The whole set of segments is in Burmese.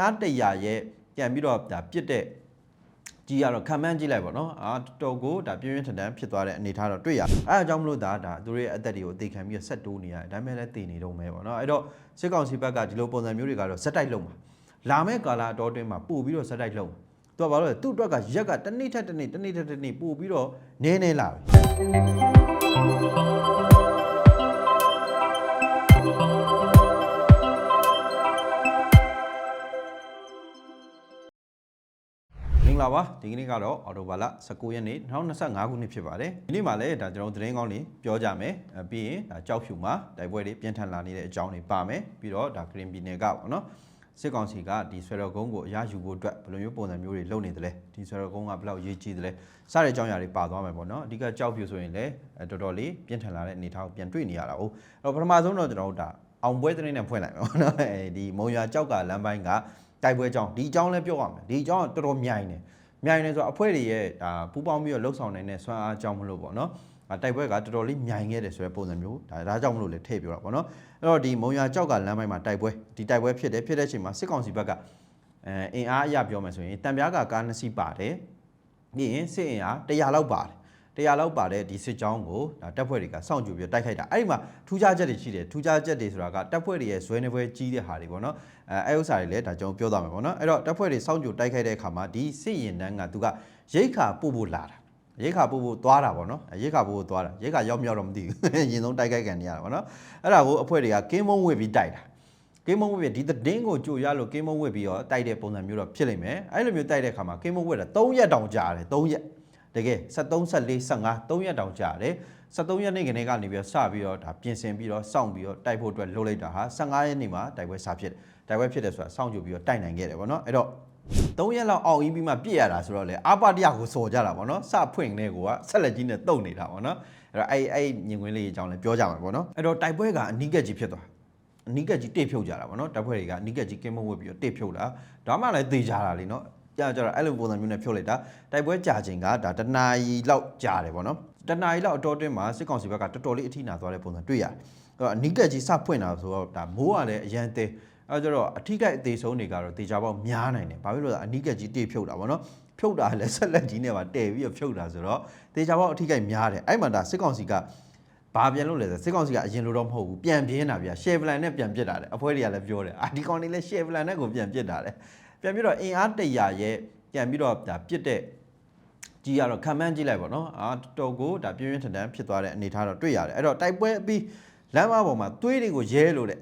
အားတရာရဲ့ပြန်ပြီးတော့ဒါပြစ်တဲ့ကြီးကတော့ခံမှန်းကြည့်လိုက်ပါတော့အာတော်ကိုဒါပြင်းပြင်းထန်ထန်ဖြစ်သွားတဲ့အနေအထားတော့တွေ့ရအဲအကြောင်းမလို့ဒါဒါသူတို့ရဲ့အသက်တွေကိုအသေးခံပြီးတော့ဆက်တိုးနေရတယ်ဒါပေမဲ့လည်းတည်နေတော့မယ်ပေါ့နော်အဲ့တော့စစ်ကောင်စီဘက်ကဒီလိုပုံစံမျိုးတွေကတော့ဇက်တိုက်လုံးပါလာမဲ့ကာလအတော်တွင်းမှာပို့ပြီးတော့ဇက်တိုက်လုံးသူကဘာလို့လဲသူ့အတွက်ကရက်ကတစ်နေ့ထက်တစ်နေ့တစ်နေ့ထက်တစ်နေ့ပို့ပြီးတော့နည်းနည်းလာပြီ ဂလာပါဒီကနေ့ကတော့အော်တိုဘာလ19ရက်နေ့2025ခုနှစ်ဖြစ်ပါတယ်ဒီနေ့မှာလည်းဒါကျွန်တော်သတင်းကောင်းလေးပြောကြမယ်အဲပြီးရင်ဒါကြောက်ဖြူမှာတိုက်ပွဲတွေပြင်းထန်လာနေတဲ့အကြောင်းတွေပါမယ်ပြီးတော့ဒါဂရင်းပြည်နယ်ကပေါ့နော်စစ်ကောင်စီကဒီဆွေတော်ကုန်းကိုအရယူဖို့အတွက်ဘယ်လိုမျိုးပုံစံမျိုးတွေလုပ်နေသလဲဒီဆွေတော်ကုန်းကဘယ်လောက်ရေးကြီးသလဲစတဲ့အကြောင်းအရာတွေပါသွားမယ်ပေါ့နော်အဓိကကြောက်ဖြူဆိုရင်လည်းအဲတော်တော်လေးပြင်းထန်လာတဲ့အနေအထားကိုပြန်တွေ့နေရတာဟုတ်အဲ့တော့ပထမဆုံးတော့ကျွန်တော်တို့ဒါအောင်ပွဲသတင်းနဲ့ဖွင့်လိုက်မယ်ပေါ့နော်အဲဒီမုံရွာကြောက်ကလမ်းပိုင်းက တိုက်ပွဲအကြောင်းဒီအကြောင်းလည်းပြောရမယ်ဒီအကြောင်းကတော်တော်မြိုင်တယ်မြိုင်နေဆိုတော့အဖွဲ့တွေရဲ့ဒါပူပေါင်းပြီးတော့လှုပ်ဆောင်နိုင်တဲ့ဆွမ်းအားအကြောင်းမလို့ပေါ့နော်အဲတိုက်ပွဲကတော်တော်လေးမြိုင်ခဲ့တယ်ဆိုတဲ့ပုံစံမျိုးဒါဒါကြောင့်မလို့လည်းထည့်ပြောတာပေါ့နော်အဲ့တော့ဒီမုံရွာကြောက်ကလမ်းပိုင်းမှာတိုက်ပွဲဒီတိုက်ပွဲဖြစ်တယ်ဖြစ်တဲ့အချိန်မှာစစ်ကောင်စီဘက်ကအဲအင်အားအရပြောမယ်ဆိုရင်တံပြားကကားနှစ်စီးပါတယ်ပြီးရင်စစ်အင်အား100လောက်ပါတယ် 100လောက်ပါတဲ့ဒီစစ်ကြောင်းကိုဒါတပ်ဖွဲ့တွေကစောင့်ကြိုပြီးတိုက်ခိုက်တာအဲ့ဒီမှာထူးခြားချက်တွေရှိတယ်ထူးခြားချက်တွေဆိုတာကတပ်ဖွဲ့တွေရဲ့ဇွဲနေပွဲကြီးတဲ့ဟာတွေပေါ့နော်အဲအဲ့ဥစ္စာတွေလည်းဒါကျွန်တော်ပြောသွားမယ်ပေါ့နော်အဲ့တော့တပ်ဖွဲ့တွေစောင့်ကြိုတိုက်ခိုက်တဲ့အခါမှာဒီစစ်ရင်တန်းကသူကရိတ်ခါပို့ဖို့လာတာရိတ်ခါပို့ဖို့သွားတာပေါ့နော်ရိတ်ခါပို့ဖို့သွားတာရိတ်ခါရောက်မြောက်တော့မသိဘူးရင်ဆုံးတိုက်ခိုက်ကန်နေရတာပေါ့နော်အဲ့ဒါကိုအဖွဲ့တွေကကင်းမုံဝစ်ပြီးတိုက်တာကင်းမုံဝစ်ပြီးဒီသတင်းကိုကြိုရလို့ကင်းမုံဝစ်ပြီးတော့တိုက်တဲ့ပုံစံမျိုးတော့ဖြစ်လိမ့်မယ်အဲ့လိုမျိုးတိုက်တဲ့ခါမှာကင်းမုံဝစ်တာ3ရက်တောင်ကြာတယ်3ရက် တကယ်73 74 55 3ရက်တောင်ကြာတယ်73ရက်နေ့ကနေကနေပြီးတော့စပြီးတော့ဒါပြင်ဆင်ပြီးတော့စောင့်ပြီးတော့တိုက်ဖို့အတွက်လုပ်လိုက်တာဟာ15ရက်နေ့မှာတိုက်ပွဲစဖြစ်တယ်တိုက်ပွဲဖြစ်တယ်ဆိုတာစောင့်ကြိုပြီးတော့တိုက်နိုင်ခဲ့တယ်ဗောနော်အဲ့တော့3ရက်လောက်အောင်အီးပြီးမှပြည့်ရတာဆိုတော့လေအာပတရကိုစော်ကြတာဗောနော်စဖွင့်နေကိုကဆက်လက်ကြီးနဲ့တုတ်နေတာဗောနော်အဲ့တော့အဲ့အဲ့ညင်ခွင်းလေးအကြောင်းလည်းပြောကြမှာဗောနော်အဲ့တော့တိုက်ပွဲကအနီးကပ်ကြီးဖြစ်သွားအနီးကက်ကြီးတိတ်ဖြုတ်ကြတာဗောနော်တပ်ဖွဲ့တွေကအနီးကက်ကြီးကင်းမဝတ်ပြီးတော့တိတ်ဖြုတ်တာဒါမှလည်းသေကြတာလीနော် ကြာကြတော့အဲ့လိုပုံစံမျိုးနဲ့ဖြုတ်လိုက်တာတိုက်ပွဲကြာချိန်ကဒါတနာရီလောက်ကြာတယ်ဗောနော်တနာရီလောက်အတော်တွင်းမှာစစ်ကောင်စီဘက်ကတော်တော်လေးအထိနာသွားတဲ့ပုံစံတွေ့ရတယ်အဲ့တော့အနီးကက်ကြီးစဖွင့်တာဆိုတော့ဒါမိုးကလည်းအရန်သေးအဲ့ကြတော့အထိကိုက်အသေးဆုံးတွေကတော့တေချာပေါက်များနိုင်တယ်ဘာဖြစ်လို့လဲဆိုတော့အနီးကက်ကြီးတိတ်ဖြုတ်တာဗောနော်ဖြုတ်တာလည်းဆက်လက်ကြီးနဲ့ပါတည်ပြီးတော့ဖြုတ်တာဆိုတော့တေချာပေါက်အထိကိုက်များတယ်အဲ့မှာဒါစစ်ကောင်စီကဘာပြန်လို့လဲဆိုစစ်ကောင်စီကအရင်လိုတော့မဟုတ်ဘူးပြန်ပြင်းတာဗျာ share plan နဲ့ပြန်ပြစ်တာလေအဖွဲတွေကလည်းပြောတယ်အာဒီကောင်တွေလည်း share plan နဲ့ကိုပြန်ပြစ်တာလေ ပြန်ပြီးတော့အင်အားတရာရဲ့ပြန်ပြီးတော့ဒါပြစ်တဲ့ကြီးကတော့ခံမှန်းကြည့်လိုက်ပါတော့အာတော်ကိုဒါပြင်းပြင်းထန်ထန်ဖြစ်သွားတဲ့အနေအထားတော့တွေ့ရတယ်အဲ့တော့တိုက်ပွဲအပြီးလမ်းမပေါ်မှာသွေးတွေကိုရဲလို့တဲ့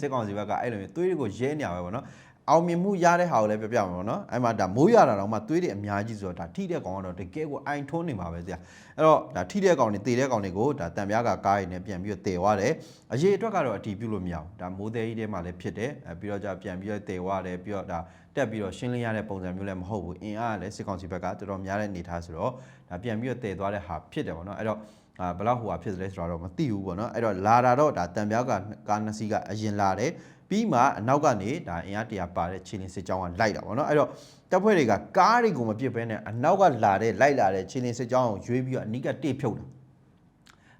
စစ်ကောင်စီဘက်ကအဲ့လိုမျိုးသွေးတွေကိုရဲနေရပဲပေါ့နော် အောင်မြင်မှုရတဲ့ဟာကိုလည်းပြောပြမှာပေါ့နော်အဲ့မှာဒါမိုးရတာတော့မှသွေးတွေအများကြီးဆိုတော့ဒါထိတဲ့ကောင်ကတော့တကယ်ကိုအိုင်ထွန်းနေမှာပဲဆရာအဲ့တော့ဒါထိတဲ့ကောင်တွေတေတဲ့ကောင်တွေကိုဒါတံပြားကကားရည်နဲ့ပြန်ပြီးတော့တေသွားတယ်အရေးအတွက်ကတော့အတီးပြုလို့မရဘူးဒါမိုးသေးကြီးထဲမှာလည်းဖြစ်တယ်အဲပြီးတော့じゃပြန်ပြီးတော့တေသွားတယ်ပြီးတော့ဒါတက်ပြီးတော့ရှင်းလင်းရတဲ့ပုံစံမျိုးလည်းမဟုတ်ဘူးအင်အားကလည်းစစ်ကောင်စီဘက်ကတော်တော်များတဲ့အနေထားဆိုတော့ဒါပြန်ပြီးတော့တေသွားတဲ့ဟာဖြစ်တယ်ပေါ့နော်အဲ့တော့အာဘယ်လောက်ဟိုဟာဖြစ်သလဲဆိုတော့မသိဘူးပေါ့နော်အဲ့တော့လာတာတော့ဒါတံပြားကကားနှစ်စီးကအရင်လာတယ် ပြီးမှအနောက်ကနေဒါအင်အားတရာပါတဲ့ခြေလင်းစစ်ကြောင်းကလိုက်တာပေါ့နော်အဲ့တော့တပ်ဖွဲ့တွေကကားတွေကိုမပစ်ဘဲနဲ့အနောက်ကလာတဲ့လိုက်လာတဲ့ခြေလင်းစစ်ကြောင်းကိုရွေးပြီးတော့အနိကတိဖြုတ်တယ်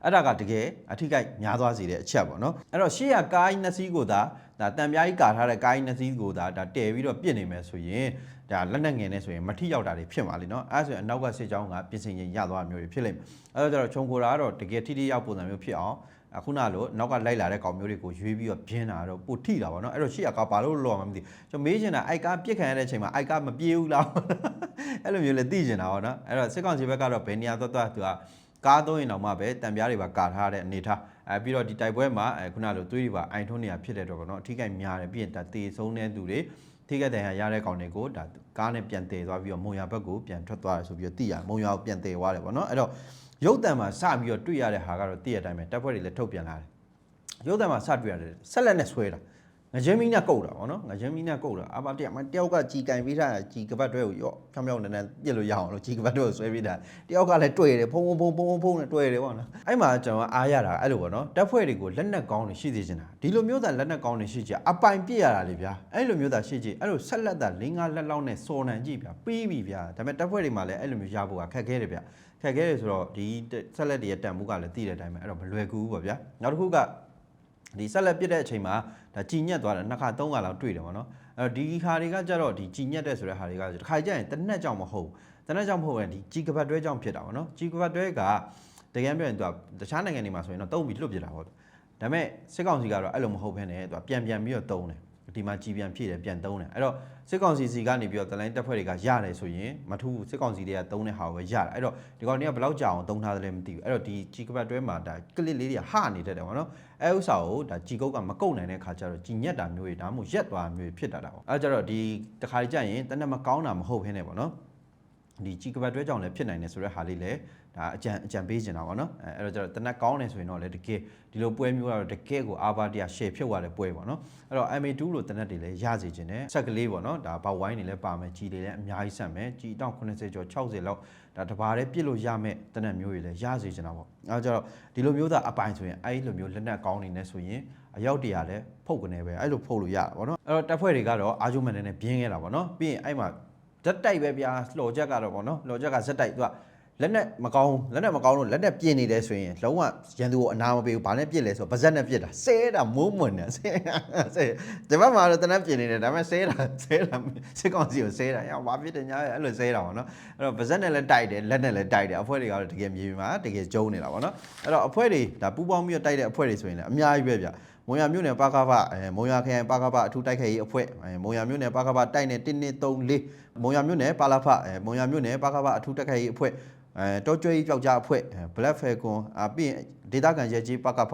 အဲ့ဒါကတကယ်အထိကိုက်များသွားစေတဲ့အချက်ပေါ့နော်အဲ့တော့ရှေ့ကကားကြီးနှစ်စီးကိုသာဒါတံပြားကြီးကာထားတဲ့ကားကြီးနှစ်စီးကိုသာဒါတည်ပြီးတော့ပြစ်နေမယ်ဆိုရင်ဒါလက်နက်ငယ်နဲ့ဆိုရင်မထိရောက်တာတွေဖြစ်မှာလေနော်အဲ့ဒါဆိုရင်အနောက်ကစစ်ကြောင်းကပြင်ဆင်ရင်ရသွားမျိုးတွေဖြစ်လိမ့်မယ်အဲ့တော့ကျတော့ခြုံခိုတာကတော့တကယ်ထိထိရောက်ပုံစံမျိုးဖြစ်အောင် ခုနလိုနောက်ကလိုက်လာတဲ့ကောင်မျိုးတွေကိုရွေးပြီးတော့ပြင်းတာတော့ပိုထိတာပေါ့နော်အဲ့တော့ရှေ့ကကားဘာလို့လော်မှမသိကျွန်တော်မေးချင်တာအိုက်ကားပြစ်ခံရတဲ့အချိန်မှာအိုက်ကားမပြေးဘူးလားအဲ့လိုမျိုးလည်းသိချင်တာပေါ့နော်အဲ့တော့စစ်ကောင်စီဘက်ကတော့ဘယ်နေရာသွားသွားသူကကားသုံးရင်တော့မှပဲတံပြားတွေပါကာထားတဲ့အနေထားအဲပြီးတော့ဒီတိုက်ပွဲမှာအဲခုနလိုသွေးတွေပါအိုင်ထုံးနေရဖြစ်တဲ့တော့ပေါ့နော်အထိကိများတယ်ပြီးရင်ဒါတေဆုံးတဲ့သူတွေထိခိုက်တဲ့ဟာရတဲ့ကောင်တွေကိုဒါကားနဲ့ပြန်တည်သွားပြီးတော့မုံရဘက်ကိုပြန်ထွက်သွားတယ်ဆိုပြီးတော့သိရမုံရကိုပြန်တည်သွားတယ်ပေါ့နော်အဲ့တော့ ရုပ်တံမှာစပြီးတော့တွေ့ရတဲ့ဟာကတော့သိရတဲ့အတိုင်းပဲတပ်ဖွဲ့တွေလည်းထုတ်ပြန်လာတယ်ရုပ်တံမှာစတွေ့ရတယ်ဆက်လက်နဲ့ဆွဲတာ ငချင်းမီးနဲ့ကုတ်တာပေါ့နော်ငချင်းမီးနဲ့ကုတ်တာအပါတယောက်မတယောက်ကကြီကင်ပေးထားကြီကပတ်တွဲကိုရော့ဖြောင်းဖြောင်းနန်းနန်းပြစ်လို့ရအောင်လို့ကြီကပတ်တွဲကိုဆွဲပေးတာတယောက်ကလည်းတွေ့ရတယ်ဖုံဖုံဖုံဖုံဖုံနဲ့တွေ့ရတယ်ပေါ့နော်အဲ့မှာကျွန်တော်အားရတာအဲ့လိုပေါ့နော်တက်ဖွဲ့တွေကိုလက်နက်ကောင်းတွေရှိစေချင်တာဒီလိုမျိုးသာလက်နက်ကောင်းတွေရှိကြအပိုင်ပြစ်ရတာလေဗျာအဲ့လိုမျိုးသာရှိကြအဲ့လိုဆက်လက်သာလင်းကားလက်လောက်နဲ့စော်နံကြည့်ဗျာပြီးပြီဗျာဒါပေမဲ့တက်ဖွဲ့တွေမှာလည်းအဲ့လိုမျိုးရဖို့ကခက်ခဲတယ်ဗျာခက်ခဲတယ်ဆိုတော့ဒီဆက်လက်တွေရဲ့တန်မှုကလည်းသိတဲ့အတိုင်းပဲအဲ့တော့မလွယ်ကူဘူးပေါ့ဗျာနောက်တစ်ခုကဒီဆက်လက်ပြစ်တဲ့အချိန်မှာ ကြည်ညက်သွားတယ်နှစ်ခါသုံးခါလောက်တွေ့တယ်ပေါ့နော်အဲ့တော့ဒီဟာတွေကကြတော့ဒီကြည်ညက်တဲ့ဆိုတဲ့ဟာတွေကတခါကြရင်တနက်ကြောင့်မဟုတ်တနက်ကြောင့်မဟုတ်ပဲဒီကြီးကပတ်တွဲကြောင့်ဖြစ်တာပေါ့နော်ကြီးကပတ်တွဲကတကယ်ပြောရင်သူကတခြားနိုင်ငံတွေမှာဆိုရင်တော့တုံးပြီးလွတ်ပြတာပေါ့ဒါပေမဲ့စစ်ကောင်စီကတော့အဲ့လိုမဟုတ်ဘဲနဲ့သူကပြန်ပြန်ပြီးတော့တုံးတယ် ဒီမှာကြီးပြန်ဖြည့်တယ်ပြန်တုံးတယ်အဲ့တော့စစ်ကောင်စီစီကနေပြီးတော့တလိုင်းတက်ဖွဲ့တွေကရတယ်ဆိုရင်မထူးစစ်ကောင်စီတွေကတုံးတဲ့ဟာကိုပဲရတယ်အဲ့တော့ဒီကောင်တွေကဘယ်လောက်ကြာအောင်တုံးထားတယ်လဲမသိဘူးအဲ့တော့ဒီကြီးကပတ်တွဲမှာဒါကလစ်လေးတွေကဟနေတတ်တယ်ပေါ့နော်အဲဥစ္စာကိုဒါကြီးကုတ်ကမကုတ်နိုင်တဲ့ခါကျတော့ကြီးညက်တာမျိုးတွေဒါမှမဟုတ်ရက်သွားတာမျိုးတွေဖြစ်တတ်တာပေါ့အဲဒါကြတော့ဒီတခါကြရင်တနက်မကောင်းတာမဟုတ်ဘဲနဲ့ပေါ့နော်ဒီကြီးကပတ်တွဲကြောင့်လည်းဖြစ်နိုင်တယ်ဆိုတဲ့ဟာလေးလည်းဒါအကြံအကြံပေးချင်တာပေါ့နော်အဲအဲ့တော့ကျတော့တနက်ကောင်းတယ်ဆိုရင်တော့လည်းတကယ်ဒီလိုပွဲမျိုးကတော့တကယ်ကိုအာဘာတရား share ဖြုတ်ရတဲ့ပွဲပေါ့နော်အဲ့တော့ MA2 လို့တနက်တွေလည်းရစေချင်တယ်ဆက်ကလေးပေါ့နော်ဒါဘောက်ဝိုင်းတွေလည်းပါမယ်ကြီးတွေလည်းအများကြီးဆက်မယ်ကြီးတောင်80ကျော်60လောက်ဒါတဘာလေးပြစ်လို့ရမယ်တနက်မျိုးတွေလည်းရစေချင်တာပေါ့အဲ့တော့ကျတော့ဒီလိုမျိုးသားအပိုင်ဆိုရင်အဲ့လိုမျိုးလက်နက်ကောင်းနေနေဆိုရင်အရောက်တရားလည်းဖုတ်ကနေပဲအဲ့လိုဖုတ်လို့ရတာပေါ့နော်အဲ့တော့တပ်ဖွဲ့တွေကတော့အာဂျူမန်နဲ့ပြင်းခဲ့တာပေါ့နော်ပြီးရင်အဲ့မှာဇက်တိုက်ပဲဗျာလှော်ချက်ကတော့ဗောနော်လှော်ချက်ကဇက်တိုက်သူက လက်နဲ့မကောင်းလက်နဲ့မကောင်းလို့လက်နဲ့ပြင်နေတယ်ဆိုရင်လုံးဝရန်သူကိုအနာမပေးဘူးဘာနဲ့ပြစ်လဲဆိုတော့ဗဇက်နဲ့ပြစ်တာဆဲတာမိုးမွန်တယ်ဆဲဆဲဒီဘက်မှာတော့တနက်ပြင်နေတယ်ဒါပေမဲ့ဆဲတာဆဲတာစစ်ကောင်စီကိုဆဲတာရောဘာဖြစ်တယ်ညာအဲ့လိုဆဲတာဗောနော်အဲ့တော့ဗဇက်နဲ့လည်းတိုက်တယ်လက်နဲ့လည်းတိုက်တယ်အဖွဲ့တွေကတော့တကယ်မြေပြင်မှာတကယ်ကျုံနေတာဗောနော်အဲ့တော့အဖွဲ့တွေဒါပူပေါင်းပြီးတော့တိုက်တဲ့အဖွဲ့တွေဆိုရင်လည်းအများကြီးပဲဗျ မုံရမြို့နယ်ပါကဖအဲမုံရခရိုင်ပါကဖအထူးတိုက်ခိုက်ရေးအဖွဲ့အဲမုံရမြို့နယ်ပါကဖတိုက်နေ1 2 3 4မုံရမြို့နယ်ပါလာဖအဲမုံရမြို့နယ်ပါကဖအထူးတိုက်ခိုက်ရေးအဖွဲ့အဲတောကျွေးပြောက်ကြားအဖွဲ့အဲ Black Falcon အပြီးရင်ဒေတာကန်ရဲကြီးပါကဖ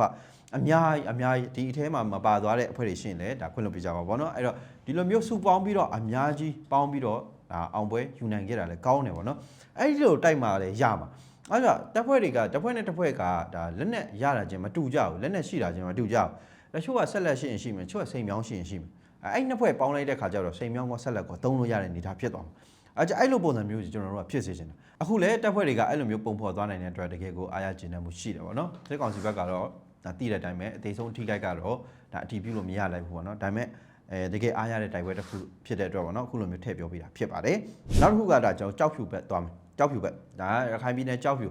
အများကြီးအများကြီးဒီအထဲမှာမပါသွားတဲ့အဖွဲ့တွေရှင်းလေဒါခွင့်လို့ပြကြပါဘောเนาะအဲ့တော့ဒီလိုမျိုးစုပေါင်းပြီးတော့အများကြီးပေါင်းပြီးတော့ဒါအောင်ပွဲယူနိုင်ခဲ့တာလည်းကောင်းတယ်ဗောနော်အဲ့ဒီလိုတိုက်မှာလည်းရမှာအဲ့တော့တပ်ဖွဲ့တွေကတပ်ဖွဲ့နဲ့တပ်ဖွဲ့ကဒါလက်နဲ့ရတာချင်းမတူကြဘူးလက်နဲ့ရှိတာချင်းမတူကြဘူး တချို့ကဆက်လက်ရှိရင်ရှိမယ်တချို့ကစိန်မြောင်းရှိရင်ရှိမယ်အဲအဲ့နှစ်ဖွဲ့ပေါင်းလိုက်တဲ့ခါကျတော့စိန်မြောင်းကဆက်လက်ကိုသုံးလို့ရတဲ့အနေအထားဖြစ်သွားမှာအဲကြအဲ့လိုပုံစံမျိုးကြီးကျွန်တော်တို့ကဖြစ်စေချင်တယ်အခုလည်းတပ်ဖွဲ့တွေကအဲ့လိုမျိုးပုံဖော်သွားနိုင်တဲ့အတွက်တကယ်ကိုအားရကျင်တဲ့မှုရှိတယ်ဗောနော်စစ်ကောင်စီဘက်ကတော့ဒါတိတဲ့အတိုင်းပဲအသေးဆုံးထိခိုက်ကတော့ဒါအတီးပြုလို့မရလိုက်ဘူးဗောနော်ဒါပေမဲ့အဲတကယ်အားရတဲ့တိုက်ပွဲတစ်ခုဖြစ်တဲ့အတွက်ဗောနော်အခုလိုမျိုးထည့်ပြောပြတာဖြစ်ပါတယ်နောက်တစ်ခုကဒါကျွန်တော်ကြောက်ဖြူဘက်သွားမယ်ကြောက်ဖြူဘက်ဒါရခိုင်ပြည်နယ်ကြောက်ဖြူ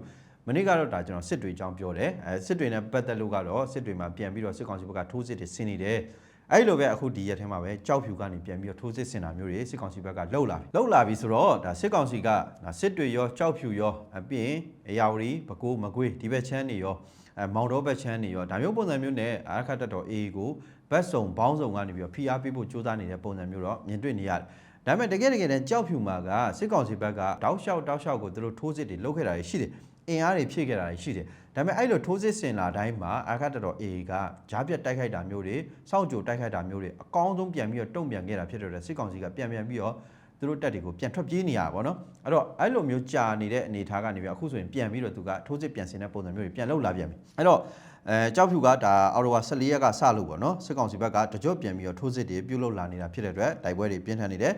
မနေ့ကတော့ဒါကျွန်တော်စစ်တွေအကြောင်းပြောတယ်အဲစစ်တွေနဲ့ပတ်သက်လို့ကတော့စစ်တွေမှာပြန်ပြီးတော့စစ်ကောင်စီဘက်ကထိုးစစ်တွေဆင်နေတယ်အဲ့လိုပဲအခုဒီရက်ထဲမှာပဲကြောက်ဖြူကနေပြန်ပြီးတော့ထိုးစစ်ဆင်တာမျိုးတွေစစ်ကောင်စီဘက်ကလှုပ်လာပြီလှုပ်လာပြီဆိုတော့ဒါစစ်ကောင်စီကဒါစစ်တွေရောကြောက်ဖြူရောအပြင်အရာဝတီပဲခူးမကွေးဒီဘက်ချမ်းတွေရောအဲမောင်တော်ဘက်ချမ်းတွေရောဒါမျိုးပုံစံမျိုးနဲ့အာရခတ်တက်တော် AA ကိုဘက်စုံဘောင်းစုံကနေပြီးတော့ဖိအားပေးဖို့ကြိုးစားနေတဲ့ပုံစံမျိုးတော့မြင်တွေ့နေရတယ်ဒါပေမဲ့တကယ်တကယ်တမ်းကြောက်ဖြူမှာကစစ်ကောင်စီဘက်ကတောက်လျှောက်တောက်လျှောက်ကိုသူတို့ထိုးစစ်တွေလုပ်ခဲ့တာရှိတယ် အင်အားတွေဖြည့်ခဲ့တာတွေရှိတယ်ဒါပေမဲ့အဲ့လိုထိုးစစ်ဆင်လာတိုင်းမှာအာခတ်တော် AA ကဂျားပြတ်တိုက်ခိုက်တာမျိုးတွေစောင့်ကြိုတိုက်ခိုက်တာမျိုးတွေအကောင်းဆုံးပြန်ပြီးတော့တုံ့ပြန်ခဲ့တာဖြစ်တဲ့အတွက်စစ်ကောင်စီကပြန်ပြန်ပြီးတော့သူတို့တက်တွေကိုပြန်ထွက်ပြေးနေရပါဘောနော်အဲ့တော့အဲ့လိုမျိုးကြာနေတဲ့အနေအထားကနေပြီးအခုဆိုရင်ပြန်ပြီးတော့သူကထိုးစစ်ပြန်ဆင်တဲ့ပုံစံမျိုးတွေပြန်လောက်လာပြန်ပြီအဲ့တော့အဲကြောက်ဖြူကဒါအော်တိုဝါ14ရက်ကစလို့ပေါ့နော်စစ်ကောင်စီဘက်ကတကြော့ပြန်ပြီးတော့ထိုးစစ်တွေပြုတ်လောက်လာနေတာဖြစ်တဲ့အတွက်တိုက်ပွဲတွေပြင်းထန်နေတယ်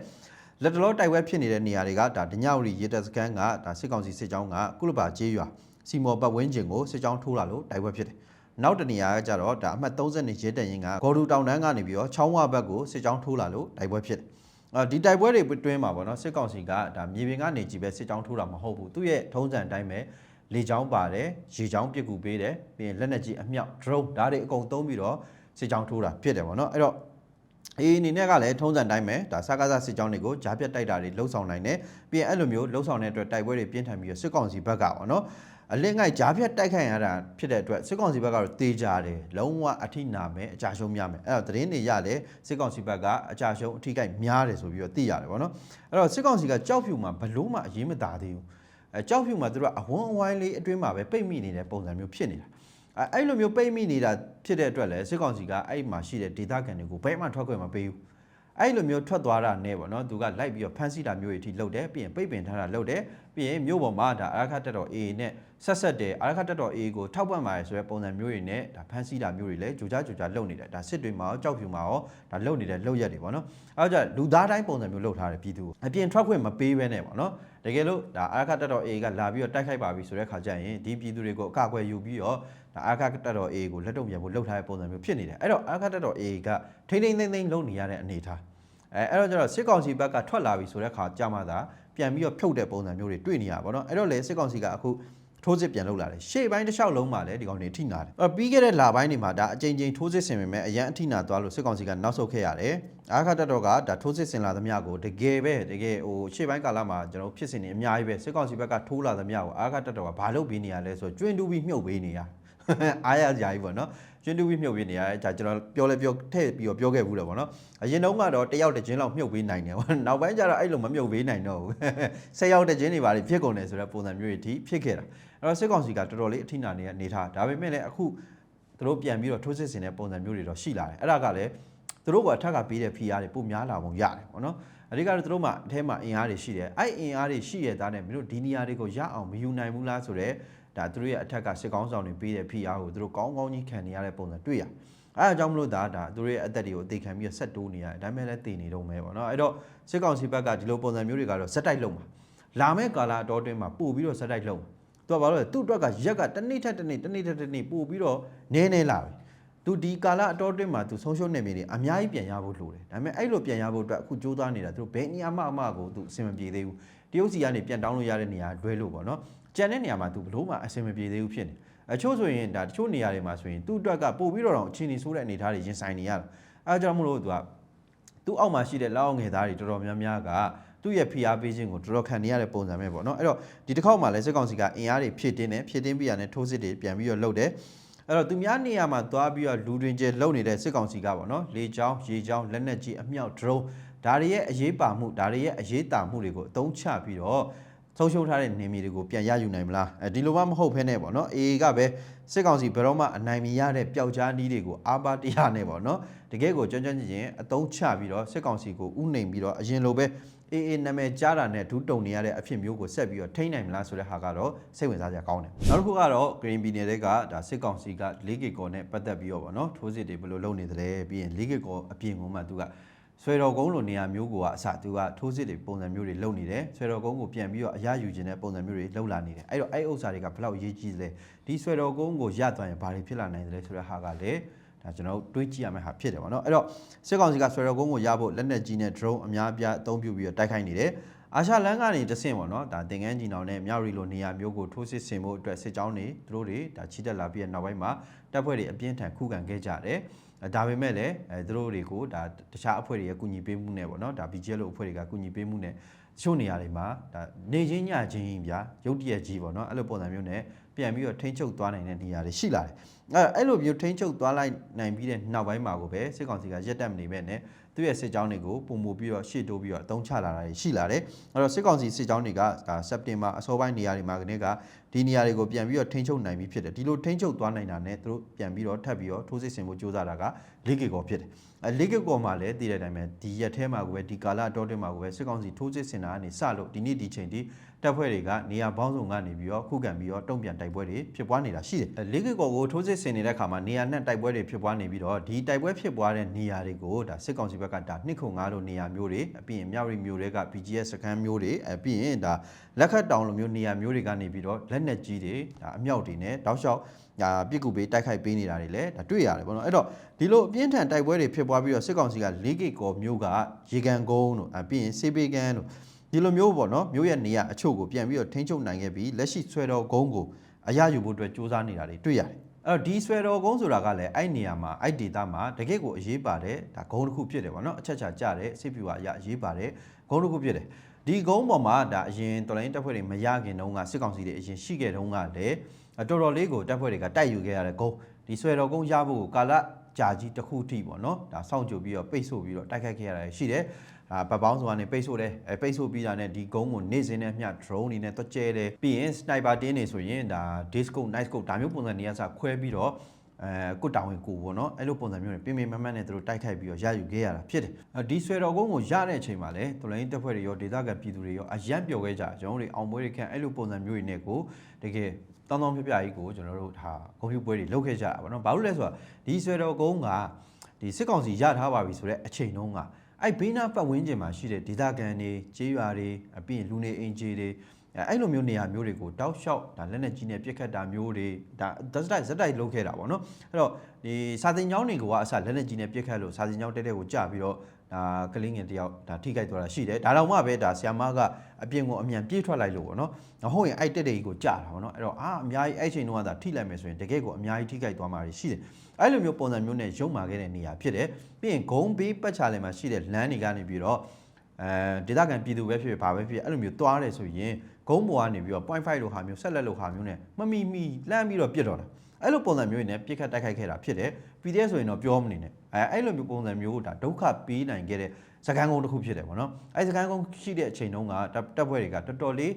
လက်တလောတိုက်ပွဲဖြစ်နေတဲ့နေရာတွေကဒါဒညဝရီရေတပ်စခန်းကဒါစစ်ကောင်စီစစ်ကြောင်းကကုလဘာကျေးရွာစီမော်ပတ်ဝင်းကျင်ကိုစစ်ကြောင်းထိုးလာလို့တိုက်ပွဲဖြစ်တယ်။နောက်တနေရာကကြတော့ဒါအမှတ်30ရဲတပ်ရင်းကဂေါ်ဒူတောင်တန်းကနေပြီးတော့ချောင်းဝဘက်ကိုစစ်ကြောင်းထိုးလာလို့တိုက်ပွဲဖြစ်တယ်။အော်ဒီတိုက်ပွဲတွေအတွင်းမှာပေါ့နော်စစ်ကောင်စီကဒါမြေပြင်ကနေကြည့်ပဲစစ်ကြောင်းထိုးတာမဟုတ်ဘူး။သူ့ရဲ့ထုံးစံအတိုင်းပဲလေကြောင်းပါတယ်ရေကြောင်းပစ်ကူပေးတယ်ပြီးရင်လက်နက်ကြီးအမြောက် drone ဒါတွေအကုန်သုံးပြီးတော့စစ်ကြောင်းထိုးတာဖြစ်တယ်ပေါ့နော်။အဲ့တော့ အေးအနေနဲ့ကလည်းထုံးစံတိုင်းပဲဒါစကားစားစစ်ကြောင်းတွေကိုဂျားပြတ်တိုက်တာတွေလှုပ်ဆောင်နိုင်တယ်ပြီးရင်အဲ့လိုမျိုးလှုပ်ဆောင်တဲ့အတွက်တိုက်ပွဲတွေပြင်းထန်ပြီးတော့စစ်ကောင်စီဘက်ကပေါ့နော်အလင်းငိုက်ဂျားပြတ်တိုက်ခိုက်ရတာဖြစ်တဲ့အတွက်စစ်ကောင်စီဘက်ကတော့တေးကြတယ်လုံးဝအထိနာမယ်အကြရှုံးများမယ်အဲ့တော့သတင်းတွေရလဲစစ်ကောင်စီဘက်ကအကြရှုံးအထိကိုက်များတယ်ဆိုပြီးတော့သိရတယ်ပေါ့နော်အဲ့တော့စစ်ကောင်စီကကြောက်ဖြူမှာဘလို့မှအရေးမသာသေးဘူးအဲကြောက်ဖြူမှာသူတို့ကအဝန်းအဝိုင်းလေးအတွင်းမှာပဲပိတ်မိနေတဲ့ပုံစံမျိုးဖြစ်နေတာ အဲအဲ့လိုမျိုးပိတ်မိနေတာဖြစ်တဲ့အတွက်လည်းစစ်ကောင်စီကအဲ့မှာရှိတဲ့ဒေသခံတွေကိုဘယ်မှထွက်ခွင့်မပေးဘူးအဲ့လိုမျိုးထွက်သွားတာနဲ့ပေါ့နော်သူကလိုက်ပြီးတော့ဖမ်းဆီးတာမျိုးတွေအထိလုပ်တယ်ပြီးရင်ပိတ်ပင်ထားတာလုပ်တယ်ပြီးရင်မြို့ပေါ်မှာဒါအာရခတ်တက်တော် AA နဲ့ ဆက်ဆက်တယ်အာရခတ်တက်တော် AA ကိုထောက်ပံ့ပါတယ်ဆိုတဲ့ပုံစံမျိုးတွေနဲ့ဒါဖမ်းဆီးတာမျိုးတွေလည်းကြိုကြားကြိုကြားလုပ်နေတယ်ဒါစစ်တွေမှာရောကြောက်ဖြူမှာရောဒါလုပ်နေတဲ့လုပ်ရက်တွေပေါ့နော်အဲ့တော့လူသားတိုင်းပုံစံမျိုးလုပ်ထားတယ်ပြည်သူကိုအပြင်ထွက်ခွင့်မပေးဘဲနဲ့ပေါ့နော်တကယ်လို့ဒါအာရခတ်တက်တော် AA ကလာပြီးတော့တိုက်ခိုက်ပါပြီဆိုတဲ့ခါကျရင်ဒီပြည်သူတွေကိုအကကွယ်ယူပြီးတော့ဒါအာခတ်တက်တော် A ကိုလက်တော့ပြန်ဖို့လှုပ်ထားတဲ့ပုံစံမျိုးဖြစ်နေတယ်အဲ့တော့အာခတ်တက်တော် A ကထိမ့်ထိမ့်သိမ့်သိမ့်လုပ်နေရတဲ့အနေအထားအဲအဲ့တော့ကျတော့စစ်ကောင်စီဘက်ကထွက်လာပြီဆိုတဲ့ခါကြာမှသာပြန်ပြီးတော့ဖြုတ်တဲ့ပုံစံမျိုးတွေတွေ့နေရပါတော့အဲ့တော့လေစစ်ကောင်စီကအခု ထိုးစစ်ပြန်လုပ်လာတယ်ရှေ့ပိုင်းတစ်လျှောက်လုံးမှာလည်းဒီကောင်တွေအထိနာတယ်အဲ့ပြီးခဲ့တဲ့လပိုင်းတွေမှာဒါအကြိမ်ကြိမ်ထိုးစစ်ဆင်ပေမဲ့အရန်အထိနာသွားလို့စစ်ကောင်စီကနောက်ဆုတ်ခဲ့ရတယ်အာခတ်တက်တော့ကဒါထိုးစစ်ဆင်လာသမျှကိုတကယ်ပဲတကယ်ဟိုရှေ့ပိုင်းကာလမှာကျွန်တော်ဖြစ်စင်နေအများကြီးပဲစစ်ကောင်စီဘက်ကထိုးလာသမျှကိုအာခတ်တက်တော့ကဘာလုပ်ပေးနေရလဲဆိုတော့ကျွင်းတူးပြီးမြုပ်ပေးနေရအားရကြကြီးပေါ့နော် ကျွင်းတူးပြီးမြုပ်ပေးနေရတဲ့ဒါကျွန်တော်ပြောလဲပြောထည့်ပြီးတော့ပြောခဲ့ဘူးတယ်ပေါ့နော်အရင်တုန်းကတော့တယောက်တစ်ချင်းလောက်မြုပ်ပေးနိုင်တယ်ပေါ့နောက်ပိုင်းကျတော့အဲ့လိုမမြုပ်ပေးနိုင်တော့ဘူးဆယ်ယောက်တစ်ချင်းတွေပါလေဖြစ်ကုန်တယ်ဆိုတဲ့ပုံစံမျိုးတွေဒီဖြစ်ခဲ့တာအဲ့တော့စစ်ကောင်စီကတော်တော်လေးအထိနာနေတဲ့အနေထားဒါပေမဲ့လည်းအခုသူတို့ပြန်ပြီးတော့ထိုးစစ်ဆင်တဲ့ပုံစံမျိုးတွေတော့ရှိလာတယ်အဲ့ဒါကလည်းသူတို့ကအထက်ကပေးတဲ့ဖိအားတွေပုံများလာပုံရတယ်ပေါ့နော်အဓိကတော့သူတို့မှအထဲမှာအင်အားတွေရှိတယ်အဲ့အင်အားတွေရှိရတဲ့သားနဲ့မင်းတို့ဒီနေရာတွေကိုရအောင်မယူနိုင်ဘူးလားဆိုတော့ ဒါသူတို့ရဲ့အထက်ကစစ်ကောင်းဆောင်တွေပေးတဲ့ဖိအားကိုသူတို့ကောင်းကောင်းကြီးခံနေရတဲ့ပုံစံတွေ့ရအဲအကြောင်းမလို့ဒါဒါသူတို့ရဲ့အသက်တွေကိုအသေးခံပြီးတော့ဆက်တိုးနေရတယ်ဒါပေမဲ့လည်းတည်နေတော့မယ်ပေါ့နော်အဲ့တော့စစ်ကောင်စီဘက်ကဒီလိုပုံစံမျိုးတွေကတော့ဇက်တိုက်လုံးပါလာမဲ့ကာလအတော်တွင်းမှာပို့ပြီးတော့ဇက်တိုက်လုံးသူကဘာလို့လဲသူ့အတွက်ကရက်ကတစ်နေ့ထက်တစ်နေ့တစ်နေ့ထက်တစ်နေ့ပို့ပြီးတော့နည်းနည်းလာပြီသူဒီကာလအတော်တွင်းမှာသူဆုံးရှုံးနေမိတယ်အများကြီးပြန်ရဖို့လိုတယ်ဒါပေမဲ့အဲ့လိုပြန်ရဖို့အတွက်အခုကြိုးစားနေတာသူတို့ဘယ်နေရာမှအမှကိုသူအဆင်မပြေသေးဘူးတရုတ်စီကနေပြန်တောင်းလို့ရတဲ့နေရာလွဲလို့ပေါ့နော် ကြံတဲ့နေရာမှာသူဘလို့မှအဆင်မပြေသေးဘူးဖြစ်နေအချို့ဆိုရင်ဒါတချို့နေရာတွေမှာဆိုရင်သူ့အတွက်ကပို့ပြီးတော့တော့အချင်းကြီးဆိုးတဲ့အနေအထားတွေရင်ဆိုင်နေရတာအဲဒါကြောင့်မလို့သူကသူ့အောက်မှာရှိတဲ့လောက်အောင်ငယ်သားတွေတော်တော်များများကသူ့ရဲ့ဖိအားပေးခြင်းကိုတော်တော်ခံနေရတဲ့ပုံစံပဲပေါ့နော်အဲ့တော့ဒီတစ်ခေါက်မှာလည်းစစ်ကောင်စီကအင်အားတွေဖြည့်တင်းတယ်ဖြည့်တင်းပြီးရတဲ့ထိုးစစ်တွေပြန်ပြီးတော့လုပ်တယ်အဲ့တော့သူများနေရာမှာသွားပြီးတော့လူတွင်ကျဲလုံနေတဲ့စစ်ကောင်စီကပေါ့နော်လေချောင်းရေချောင်းလက်နက်ကြီးအမြောက် drone ဒါတွေရဲ့အရေးပါမှုဒါတွေရဲ့အရေးတာမှုတွေကိုအသုံးချပြီးတော့ ဆုံးရှုံးထားတဲ့နေမြေတွေကိုပြန်ရယူနိုင်မလားအဲဒီလိုမှမဟုတ်ဖ ೇನೆ ပေါ့နော်အေကပဲစစ်ကောင်စီဘယ်တော့မှအနိုင်မရတဲ့ပျောက်ကြားနည်းတွေကိုအာပါတရားနဲ့ပေါ့နော်တကယ်ကိုကြွကြွချင်းချင်းအသုံးချပြီးတော့စစ်ကောင်စီကိုဥနှိမ်ပြီးတော့အရင်လိုပဲအေးအေးနာမည်ကြားတာနဲ့ဒူးတုံနေရတဲ့အဖြစ်မျိုးကိုဆက်ပြီးတော့ထိန်းနိုင်မလားဆိုတဲ့ဟာကတော့စိတ်ဝင်စားစရာကောင်းတယ်နောက်တစ်ခုကတော့ Green Bean တွေကဒါစစ်ကောင်စီက League ကောနဲ့ပတ်သက်ပြီးတော့ဗောနော်ထိုးစစ်တွေဘယ်လိုလုပ်နေသလဲပြီးရင် League ကောအပြင်ကမှသူက ဆွဲတော်ကုန်းလိုနေရာမျိုးကိုကအစသူကထိုးစစ်တွေပုံစံမျိုးတွေလုပ်နေတယ်ဆွဲတော်ကုန်းကိုပြန်ပြီးတော့အရယူခြင်းတဲ့ပုံစံမျိုးတွေလုပ်လာနေတယ်အဲ့တော့အဲ့ဥစ္စာတွေကဘယ်လောက်အရေးကြီးသလဲဒီဆွဲတော်ကုန်းကိုရသွားရင်ဘာတွေဖြစ်လာနိုင်သလဲဆိုတဲ့ဟာကလည်းဒါကျွန်တော်တို့တွေးကြည့်ရမယ့်ဟာဖြစ်တယ်ဗောနော်အဲ့တော့စစ်ကောင်စီကဆွဲတော်ကုန်းကိုရဖို့လက်နက်ကြီးနဲ့ drone အများအပြားအသုံးပြုပြီးတော့တိုက်ခိုက်နေတယ်အာရှလန်းကနေတဆင့်ပေါ့နော်ဒါသင်ငန်းကြီးနောင်နဲ့မြောက်ရီလိုနေရာမျိုးကိုထိုးစစ်ဆင်ဖို့အတွက်စစ်ကြောင်းတွေသူတို့တွေဒါချီတက်လာပြီးတဲ့နောက်ပိုင်းမှာတပ်ဖွဲ့တွေအပြင်းထန်ခုခံခဲ့ကြတယ်အဲ ဒါပေမဲ့လည်းအဲသူတို့တွေကိုဒါတခြားအဖွဲ့တွေရဲ့ကူညီပေးမှုနဲ့ပေါ့နော်ဒါ BGL လို့အဖွဲ့တွေကကူညီပေးမှုနဲ့တချို့နေရာတွေမှာဒါနေချင်းညချင်းဗျာရုတ်တရက်ကြီးပေါ့နော်အဲ့လိုပုံစံမျိုးနဲ့ပြန်ပြီးတော့ထိန်းချုပ်သွားနိုင်တဲ့နေရာတွေရှိလာတယ်အဲအဲ့လိုမျိုးထိန်းချုပ်သွားလိုက်နိုင်ပြီးတဲ့နောက်ပိုင်းမှာကိုပဲစစ်ကောင်စီကရက်တက်မနေမဲ့နဲ့ သူ့ရဲ့စစ်ကြောင်းတွေကိုပုံမူပြီးတော့ရှေ့တိုးပြီးတော့အသုံးချလာတာတွေရှိလာတယ်အဲ့တော့စစ်ကောင်စီစစ်ကြောင်းတွေကဒါစက်တင်ဘာအစောပိုင်းနေရာတွေမှာကနေကဒီနေရာတွေကိုပြန်ပြီးတော့ထိန်းချုပ်နိုင်ပြီဖြစ်တယ်ဒီလိုထိန်းချုပ်သွားနိုင်တာနဲ့သူတို့ပြန်ပြီးတော့ထပ်ပြီးတော့ထိုးစစ်ဆင်ဖို့ကြိုးစားတာကလေးကေကောဖြစ်တယ် အဲလေးကေကောမှာလည်းတည်တဲ့အတိုင်းပဲဒီရက်ထဲမှာကိုပဲဒီကာလအတော်တွင်းမှာကိုပဲစစ်ကောင်စီထိုးစစ်ဆင်တာကနေစလို့ဒီနေ့ဒီချိန်ထိတပ်ဖွဲ့တွေကနေရာပေါင်းစုံကနေပြီးတော့ခုခံပြီးတော့တုံ့ပြန်တိုက်ပွဲတွေဖြစ်ပွားနေတာရှိတယ်အဲလေးကေကောကိုထိုးစစ်ဆင်နေတဲ့အခါမှာနေရာနဲ့တိုက်ပွဲတွေဖြစ်ပွားနေပြီးတော့ဒီတိုက်ပွဲဖြစ်ပွားတဲ့နေရာတွေကိုဒါစစ်ကောင်စီဘက်ကဒါနှစ်ခုငါးလို့နေရာမျိုးတွေအပြင်မြောက်ရီမျိုးတွေက BGS စခန်းမျိုးတွေအပြင်ဒါလက်ခတ်တောင်လိုမျိုးနေရာမျိုးတွေကနေပြီးတော့လက်နက်ကြီးတွေဒါအမြောက်တွေနဲ့တောက်လျှောက် ဒါပြစ်ကူပေးတိုက်ခိုက်ပေးနေတာတွေလည်းဒါတွေ့ရတယ်ပေါ့နော်အဲ့တော့ဒီလိုအပြင်းထန်တိုက်ပွဲတွေဖြစ်ပွားပြီးတော့စစ်ကောင်စီက၄ဂိတ်ကောမျိုးကရေကန်ကုန်းတို့အပြင်စေးပေကန်တို့ဒီလိုမျိုးပေါ့နော်မျိုးရဲ့နေရာအချို့ကိုပြန်ပြီးတော့ထိန်းချုပ်နိုင်ခဲ့ပြီးလက်ရှိဆွဲတော်ကုန်းကိုအရယူဖို့အတွက်စ조사နေတာတွေတွေ့ရတယ်အဲ့တော့ဒီဆွဲတော်ကုန်းဆိုတာကလည်းအဲ့နေရာမှာအဲ့ဒေတာမှာတကယ့်ကိုအရေးပါတဲ့ဒါဂုံးတစ်ခုဖြစ်တယ်ပေါ့နော်အချက်ချာကြတဲ့စစ်ပြူအရာအရေးပါတဲ့ဂုံးတစ်ခုဖြစ်တယ်ဒီဂုံးပေါ်မှာဒါအရင်တော်လိုင်းတပ်ဖွဲ့တွေမရခင်တုန်းကစစ်ကောင်စီတွေအရင်ရှိခဲ့တုန်းကလည်း တော်တော်လေးကိုတပ်ဖွဲ့တွေကတိုက်ယူခဲ့ရတဲ့ဂုံးဒီဆွဲတော်ကုန်းရဖို့ကိုကာလကြာကြီးတစ်ခုထိပေါ့နော်ဒါစောင့်ကြိုပြီးတော့ပိတ်ဆို့ပြီးတော့တိုက်ခိုက်ခဲ့ရတာရှိတယ်အာဗတ်ပေါင်းစွာနဲ့ပိတ်ဆို့တယ်အဲပိတ်ဆို့ပြီးတာနဲ့ဒီဂုံးကိုနေ့စဉ်နဲ့မျှ drone တွေနဲ့တွက်ကျဲတယ်ပြီးရင် sniper တင်းနေဆိုရင်ဒါ disco night scope ဒါမျိုးပုံစံနေရာစခွဲပြီးတော့အဲကုတ်တောင်ဝင်ကိုပေါ့နော်အဲ့လိုပုံစံမျိုးတွေပြင်ပြင်မမတ်နဲ့သူတို့တိုက်ခိုက်ပြီးတော့ရယူခဲ့ရတာဖြစ်တယ်ဒီဆွဲတော်ကုန်းကိုရတဲ့အချိန်မှာလည်းတော်လိုင်းတပ်ဖွဲ့တွေရောဒေသခံပြည်သူတွေရောအယံပျော်ခဲ့ကြကျွန်တော်တို့အောင်ပွဲတွေခန့်အဲ့လိုပုံစံမျိုးတွေနဲ့ကိုတကယ် တောင်းတောင်းပြပြကြီးကိုကျွန်တော်တို့ဒါဂုံပြပွဲတွေလုပ်ခဲ့ကြတာပေါ့နော်ဘာလို့လဲဆိုတော့ဒီဆွဲတော်ကုန်းကဒီစစ်ကောင်စီရထားပါပြီဆိုတဲ့အချိန်တုန်းကအဲ့ဘေးနားပတ်ဝန်းကျင်မှာရှိတဲ့ဒေသခံတွေကျေးရွာတွေအပြင်လူနေအိမ်ခြေတွေ အဲအဲ့လိုမျိုးနေရာမျိုးတွေကိုတောက်လျှောက်ဒါလက်နဲ့ကြီးနဲ့ပြစ်ခတ်တာမျိုးတွေဒါဇက်တိုက်ဇက်တိုက်လုပ်ခဲ့တာပေါ့နော်အဲ့တော့ဒီစာတင်ကျောင်းတွေကအစလက်နဲ့ကြီးနဲ့ပြစ်ခတ်လို့စာတင်ကျောင်းတဲတဲကိုကြပြီးတော့ဒါကလေးငယ်တယောက်ဒါထိခိုက်သွားတာရှိတယ်ဒါတော့မှပဲဒါဆီယမကအပြင်ကိုအမြန်ပြေးထွက်လိုက်လို့ပေါ့နော်မဟုတ်ရင်အဲ့တက်တဲ့ကြီးကိုကြာတာပေါ့နော်အဲ့တော့အာအများကြီးအဲ့ချိန်တုန်းကသာထိလိုက်မယ်ဆိုရင်တကယ်ကိုအများကြီးထိခိုက်သွားမှာရှိတယ်အဲ့လိုမျိုးပုံစံမျိုးနဲ့ရုံမာခဲ့တဲ့နေရာဖြစ်တယ်ပြီးရင်ဂုံဘေးပတ်ချာလည်မှာရှိတဲ့လမ်းတွေကနေပြီးတော့အဲဒေသခံပြည်သူပဲဖြစ်ဖြစ်ဘာပဲဖြစ်ဖြစ်အဲ့လိုမျိုးသွားတယ်ဆိုရင် ဂုံပေါ်ကနေပြီးတော့0.5လို့ဟာမျိုးဆက်လက်လို့ဟာမျိုးနဲ့မမီမီလမ်းပြီးတော့ပြစ်တော့တာအဲ့လိုပုံစံမျိုးတွေနဲ့ပြစ်ခတ်တိုက်ခိုက်ခဲ့တာဖြစ်တယ် PDF ဆိုရင်တော့ပြောမနေနဲ့အဲအဲ့လိုမျိုးပုံစံမျိုးကိုဒါဒုက္ခပေးနိုင်ခဲ့တဲ့စကန်ကုန်းတစ်ခုဖြစ်တယ်ပေါ့နော်အဲ့စကန်ကုန်းရှိတဲ့အချိန်တုန်းကတပ်တပ်ဖွဲ့တွေကတော်တော်လေး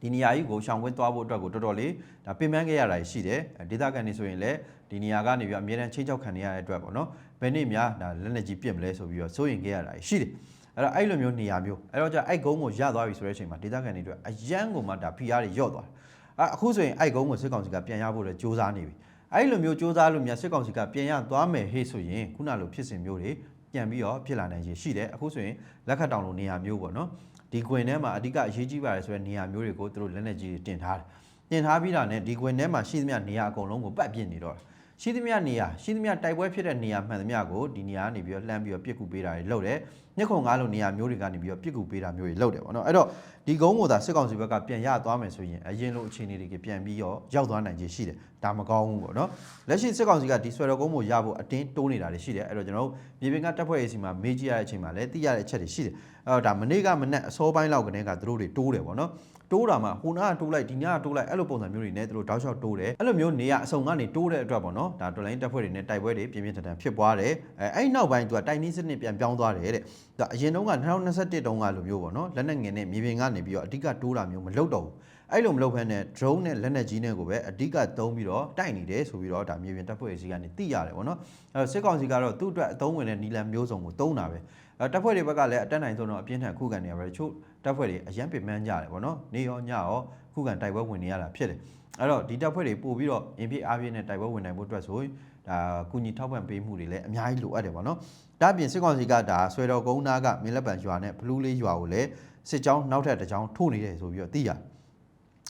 ဒီနေရာကြီးကိုရှောင်ကွင်းသွားဖို့အတွက်ကိုတော်တော်လေးဒါပင်ပန်းခဲ့ရတာရှိတယ်ဒေသခံတွေဆိုရင်လည်းဒီနေရာကနေပြီးအမြဲတမ်းချင်းချောက်ခံနေရတဲ့အတွက်ပေါ့နော်ဘယ်နေ့များဒါလက်လက်ကြီးပြစ်မလဲဆိုပြီးတော့စိုးရင်ခဲ့ရတာရှိတယ် အဲ့တော့အဲ့လိုမျိုးနေရာမျိုးအဲ့တော့じゃအဲ့ကုန်းကိုရသွားပြီဆိုတဲ့အချိန်မှာဒေသခံတွေအတွက်အရန်ကိုမှဒါ PR တွေရော့သွားတယ်အအခုဆိုရင်အဲ့ကုန်းကိုစစ်ကောင်စီကပြန်ရဖို့လည်းစ조사နေပြီအဲ့လိုမျိုးစ조사လို့များစစ်ကောင်စီကပြန်ရသွားမယ်ဟေ့ဆိုရင်ခုနလိုဖြစ်စဉ်မျိုးတွေပြန်ပြီးတော့ဖြစ်လာနိုင်ခြေရှိတယ်အခုဆိုရင်လက်ခတ်တောင်လိုနေရာမျိုးပေါ့နော်ဒီကွင်ထဲမှာအဓိကအရေးကြီးပါတယ်ဆိုတဲ့နေရာမျိုးတွေကိုသူတို့လက်လက်ကြီးတွေတင်ထားတယ်တင်ထားပြီးတာနဲ့ဒီကွင်ထဲမှာရှိသမျှနေရာအကုန်လုံးကိုပတ်ပြစ်နေတော့တာ ရှိသမျှနေရာရှိသမျှတိုက်ပွဲဖြစ်တဲ့နေရာမှန်သမျှကိုဒီနေရာကနေပြီးတော့လှမ်းပြီးတော့ပြစ်ကူပေးတာတွေလုပ်တယ်ညက်ခုံငါးလိုနေရာမျိုးတွေကနေပြီးတော့ပြစ်ကူပေးတာမျိုးတွေလုပ်တယ်ပေါ့နော်အဲ့တော့ဒီကုန်းကိုသာစစ်ကောင်စီဘက်ကပြန်ရသွားမယ်ဆိုရင်အရင်လိုအခြေအနေတွေကပြန်ပြီးတော့ရောက်သွားနိုင်ခြေရှိတယ်ဒါမကောင်းဘူးပေါ့နော်လက်ရှိစစ်ကောင်စီကဒီဆွဲတော်ကုန်းကိုရဖို့အတင်းတိုးနေတာတွေရှိတယ်အဲ့တော့ကျွန်တော်တို့မြေပြင်ကတပ်ဖွဲ့ရေးစီမှာမေးကြည့်ရတဲ့အချိန်မှာလည်းသိရတဲ့အချက်တွေရှိတယ်အဲ့တော့ဒါမနေ့ကမနေ့အစောပိုင်းလောက်ကနေကသူတို့တွေတိုးတယ်ပေါ့နော် တိုးတာမှဟိုနာကတိုးလိုက်ဒီနာကတိုးလိုက်အဲ့လိုပုံစံမျိုးတွေနဲ့သူတို့တောက်လျှောက်တိုးတယ်အဲ့လိုမျိုးနေရအစုံကနေတိုးတဲ့အတွက်ပေါ့နော်ဒါတော်လိုင်းတက်ဖွဲ့တွေနဲ့တိုက်ပွဲတွေပြင်းပြင်းထန်ထန်ဖြစ်ပွားတယ်အဲအဲ့နောက်ပိုင်းသူကတိုင်နီးစနစ်ပြန်ပြောင်းသွားတယ်တဲ့ဒါအရင်တုန်းက2021တုန်းကလိုမျိုးပေါ့နော်လက်နက်ငယ်နဲ့မြေပြင်ကနေပြီးတော့အဓိကတိုးတာမျိုးမလုပ်တော့ဘူး အဲ့လိုမလုပ်ဘဲနဲ့ drone နဲ့လက်နက်ကြီးနဲ့ကိုပဲအဓိကသုံးပြီးတော့တိုက်နေတယ်ဆိုပြီးတော့ဒါမြေပြင်တပ်ဖွဲ့စီကနေသိရတယ်ပေါ့နော်အဲ့တော့စစ်ကောင်စီကတော့သူ့အတွက်အသုံးဝင်တဲ့နီလန်မျိုးစုံကိုသုံးတာပဲအဲတပ်ဖွဲ့တွေဘက်ကလည်းအတက်နိုင်ဆုံးတော့အပြင်းထန်ခုခံနေရပါချို့တပ်ဖွဲ့တွေအရန်ပင်ပန်းကြတယ်ပေါ့နော်နေရောညရောခုခံတိုက်ပွဲဝင်နေရတာဖြစ်တယ်အဲ့တော့ဒီတပ်ဖွဲ့တွေပို့ပြီးတော့အင်ပြအားပြင်းနဲ့တိုက်ပွဲဝင်နိုင်ဖို့အတွက်ဆိုရင်ဒါကုညီထောက်ပံ့ပေးမှုတွေလည်းအများကြီးလိုအပ်တယ်ပေါ့နော်ဒါအပြင်စစ်ကောင်စီကဒါဆွဲတော်ကုန်းနာကမင်းလက်ပံရွာနဲ့ဘလူးလေးရွာကိုလည်းစစ်ကြောင်းနောက်ထပ်တစ်ကြောင်းထိုးနေတယ်ဆိုပြီးတော့သိရတယ်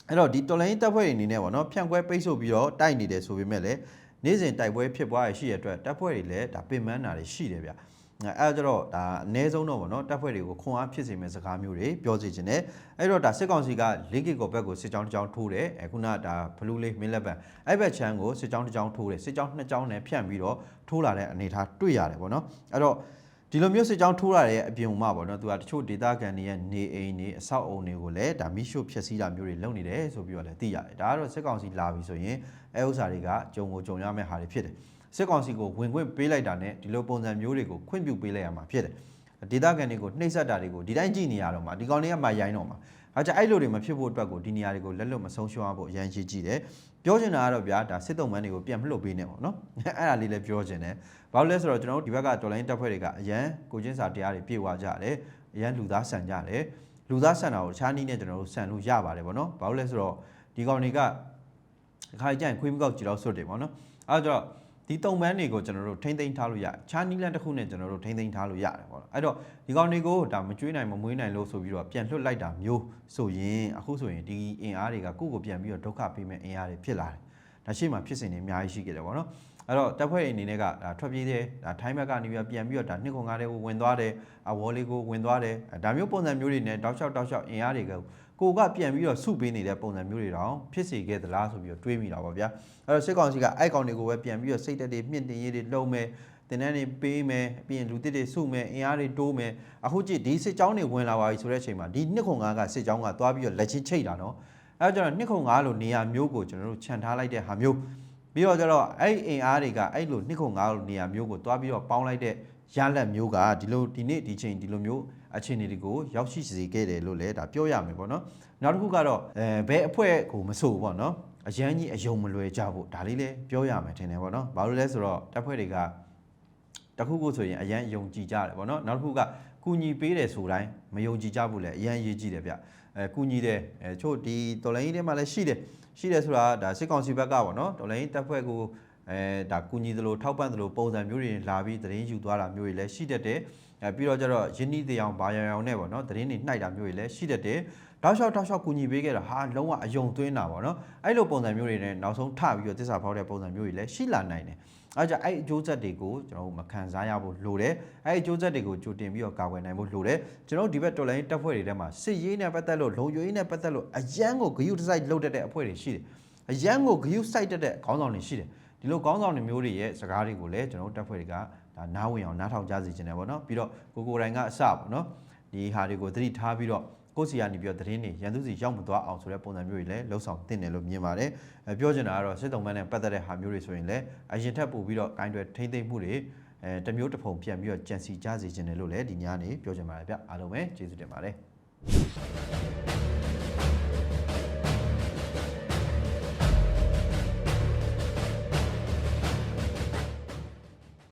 အဲ့တော့ဒီတော်လိုင်းတပ်ဖွဲ့တွေအနေနဲ့ပေါ့နော်ဖြန့်ခွဲပိတ်ဆို့ပြီးတော့တိုက်နေတယ်ဆိုပေမဲ့လည်းနေ့စဉ်တိုက်ပွဲဖြစ်ပွားရရှိရတဲ့အတွက်တပ်ဖွဲ့တွေလည်းဒါပင်ပန်းတာတွေရှိတယ်ဗျအဲ့ဒါကြတော့ဒါအ ਨੇ ဆုံးတော့ပေါ့နော်တပ်ဖွဲ့တွေကိုခွန်အားဖြစ်စေမဲ့စကားမျိုးတွေပြောစီခြင်းနဲ့အဲ့တော့ဒါစစ်ကောင်စီက၄ကီကိုဘက်ကိုစစ်ကြောင်းတစ်ကြောင်းထိုးတယ်အခုနဒါဘလူးလေးမင်းလက်ပံအဲ့ဘက်ချမ်းကိုစစ်ကြောင်းတစ်ကြောင်းထိုးတယ်စစ်ကြောင်းနှစ်ကြောင်းနဲ့ဖြန့်ပြီးတော့ထိုးလာတဲ့အနေအထားတွေ့ရတယ်ပေါ့နော်အဲ့တော့ ဒီလိုမျိုးစစ်ကြောင်းထိုးရတဲ့အပြင်မှာပေါ့နော်သူကတချို့ဒေသခံတွေရဲ့နေအိမ်တွေအဆောက်အုံတွေကိုလည်းဒါမိရှုဖျက်ဆီးတာမျိုးတွေလုပ်နေတယ်ဆိုပြီးတော့လည်းသိရတယ်ဒါကတော့စစ်ကောင်စီလာပြီဆိုရင်အဲဥစ္စာတွေကဂျုံကိုဂျုံရမယ့်ဟာတွေဖြစ်တယ်စစ်ကောင်စီကိုဝင်ခွင့်ပေးလိုက်တာနဲ့ဒီလိုပုံစံမျိုးတွေကိုခွင့်ပြုပေးလိုက်ရမှာဖြစ်တယ်ဒေသခံတွေကိုနှိပ်စက်တာတွေကိုဒီတိုင်းကြည့်နေရတော့မှာဒီကောင်တွေကမှရိုင်းတော့မှာအဲကြအဲ့လိုတွေမဖြစ်ဖို့အတွက်ကိုဒီနေရာတွေကိုလက်လွတ်မဆုံးရှုံးဖို့အရန်ရှိကြည့်တယ် ပြောချင်တာကတော့ဗျာဒါစစ်တုံးမန်းတွေကိုပြန်မလှုပ်ပေးနေပေါ့နော်အဲ့ဒါလေးလည်းပြောချင်တယ်ဘာလို့လဲဆိုတော့ကျွန်တော်တို့ဒီဘက်ကတော်လိုင်းတပ်ဖွဲ့တွေကအရန်ကိုချင်းစာတရားတွေပြေဝကြတယ်အရန်လူသားဆန်ကြတယ်လူသားဆန်တာကိုတခြားနည်းနဲ့ကျွန်တော်တို့ဆန်လို့ရပါတယ်ဗောနော်ဘာလို့လဲဆိုတော့ဒီကောင်တွေကတစ်ခါကြရင်ခွေးမကောက်ကြည့်တော့ဆွတ်တယ်ဗောနော်အဲဒါကြောင့် ဒီတုံပန်းတွေကိုကျွန်တော်တို့ထိမ့်သိမ်းထားလို့ရခြားနီးလန်းတစ်ခုနဲ့ကျွန်တော်တို့ထိမ့်သိမ်းထားလို့ရတယ်ပေါ့အဲ့တော့ဒီကောင်တွေကိုဒါမကျွေးနိုင်မမွေးနိုင်လို့ဆိုပြီးတော့ပြန်လွှတ်လိုက်တာမျိုးဆိုရင်အခုဆိုရင်ဒီအင်အားတွေကကိုယ့်ကိုပြန်ပြီးတော့ဒုက္ခပေးမဲ့အင်အားတွေဖြစ်လာတယ်ဒါရှိမှဖြစ်စဉ်တွေအများကြီးရှိခဲ့တယ်ပေါ့နော် အဲ့တော့တပ်ဖွဲ့တွေအနေနဲ့ကဒါထွက်ပြေးတယ်ဒါထိုင်းဘက်ကနေပြီးပြန်ပြီးတော့ဒါနှစ်ခုငါးတဲ့ကိုဝင်သွားတယ်အဝေါ်လေးကိုဝင်သွားတယ်ဒါမျိုးပုံစံမျိုးတွေနဲ့တောက်လျှောက်တောက်လျှောက်အင်အားတွေကကိုကပြန်ပြီးတော့စုပေးနေတဲ့ပုံစံမျိုးတွေတောင်ဖြစ်စေခဲ့သလားဆိုပြီးတော့တွေးမိတာပါဗျာအဲ့တော့စစ်ကောင်စီကအိုက်ကောင်တွေကိုပဲပြန်ပြီးတော့စိတ်တက်တွေမြင့်တင်ရေးတွေလုံမယ်တင်တန်းတွေပေးမယ်ပြီးရင်လူတစ်တွေစုမယ်အင်အားတွေတိုးမယ်အခုကြည့်ဒီစစ်ကြောင်းတွေဝင်လာပါပြီဆိုတဲ့အချိန်မှာဒီနှစ်ခုငါးကစစ်ကြောင်းကသွားပြီးတော့လက်ချင်းချိတ်တာနော်အဲ့တော့ကျွန်တော်နှစ်ခုငါးလိုနေရာမျိုးကိုကျွန်တော်တို့ခြံထားလိုက်တဲ့ဟာမျိုး ပြီးတော့ကျတော့အဲ့ဒီအင်အားတွေကအဲ့လိုနှစ်ခုငါးလိုနေရာမျိုးကိုတွားပြီးတော့ပေါင်းလိုက်တဲ့ရလက်မျိုးကဒီလိုဒီနေ့ဒီချိန်ဒီလိုမျိုးအခြေအနေတွေကိုရောက်ရှိစေခဲ့တယ်လို့လည်းဒါပြောရမယ်ပေါ့နော်နောက်တစ်ခုကတော့အဲဘယ်အဖွဲ့ကိုမဆိုပေါ့နော်အရန်ကြီးအယုံမလွယ်ကြဖို့ဒါလေးလည်းပြောရမယ်ထင်တယ်ပေါ့နော်ဘာလို့လဲဆိုတော့တပ်ဖွဲ့တွေကတခုခုဆိုရင်အရန်ယုံကြည်ကြတယ်ပေါ့နော်နောက်တစ်ခုကကူညီပေးတယ်ဆိုတိုင်းမယုံကြည်ကြဘူးလေအရန်ရေးကြည့်တယ်ဗျအဲကူညီတယ်အဲချို့ဒီတော်လိုင်းကြီးထဲမှာလည်းရှိတယ် ရှိတယ်ဆိုတာဒါစစ်ကောင်စီဘက်ကပေါ့နော်တော်လိုင်းတပ်ဖွဲ့ကိုအဲဒါကူညီသလိုထောက်ပံ့သလိုပုံစံမျိုးတွေလာပြီးသတင်းယူသွားတာမျိုးတွေလည်းရှိတတ်တယ်အဲပြီးတော့ကျတော့ယင်းနီးတရားဘာရောင်ရောင်နဲ့ပေါ့နော်သတင်းတွေနှိုက်တာမျိုးတွေလည်းရှိတတ်တယ် တောက်လျှောက်တောက်လျှောက်ကူညီပေးခဲ့တာဟာလုံးဝအယုံသွင်းတာပေါ့နော်အဲ့လိုပုံစံမျိုးတွေနဲ့နောက်ဆုံးထပြီးတော့တစ္ဆာဖောက်တဲ့ပုံစံမျိုးတွေလည်းရှိလာနိုင်တယ်အဲကြောင့်အဲ့အကျိုးဆက်တွေကိုကျွန်တော်တို့မခံစားရဖို့လိုတယ်အဲ့အကျိုးဆက်တွေကိုကြိုတင်ပြီးတော့ကာကွယ်နိုင်ဖို့လိုတယ်ကျွန်တော်တို့ဒီဘက်တော်လိုင်းတပ်ဖွဲ့တွေထဲမှာစစ်ရေးနဲ့ပတ်သက်လို့လုံခြုံရေးနဲ့ပတ်သက်လို့အရန်ကိုဂရုတစိုက်လုပ်တတ်တဲ့အဖွဲ့တွေရှိတယ်အရန်ကိုဂရုစိုက်တတ်တဲ့ခေါင်းဆောင်တွေရှိတယ်ဒီလိုခေါင်းဆောင်တွေမျိုးတွေရဲ့စကားတွေကိုလည်းကျွန်တော်တို့တပ်ဖွဲ့တွေကဒါနားဝင်အောင်နားထောင်ကြစီခြင်းတယ်ပေါ့နော်ပြီးတော့ကိုကိုတိုင်ကအစပေါ့နော်ဒီဟာတွေကိုသတိထားပြီးတော့ ကိုယ့်စီကနေပြီးတော့သတင်းတွေရန်သူစီရောက်မသွားအောင်ဆိုတဲ့ပုံစံမျိုးတွေလည်းလှုပ်ဆောင်တင်တယ်လို့မြင်ပါတယ်အဲပြောချင်တာကတော့စစ်တုံးမန်းနဲ့ပတ်သက်တဲ့ဟာမျိုးတွေဆိုရင်လည်းအရင်ထက်ပိုပြီးတော့ဂိုင်းတွေထိမ့်သိမ့်မှုတွေအဲတစ်မျိုးတစ်ဖုံပြန်ပြီးတော့ကြံစီကြစီခြင်းတယ်လို့လည်းဒီညနေပြောချင်ပါတယ်ဗျအားလုံးပဲကျေးဇူးတင်ပါတယ်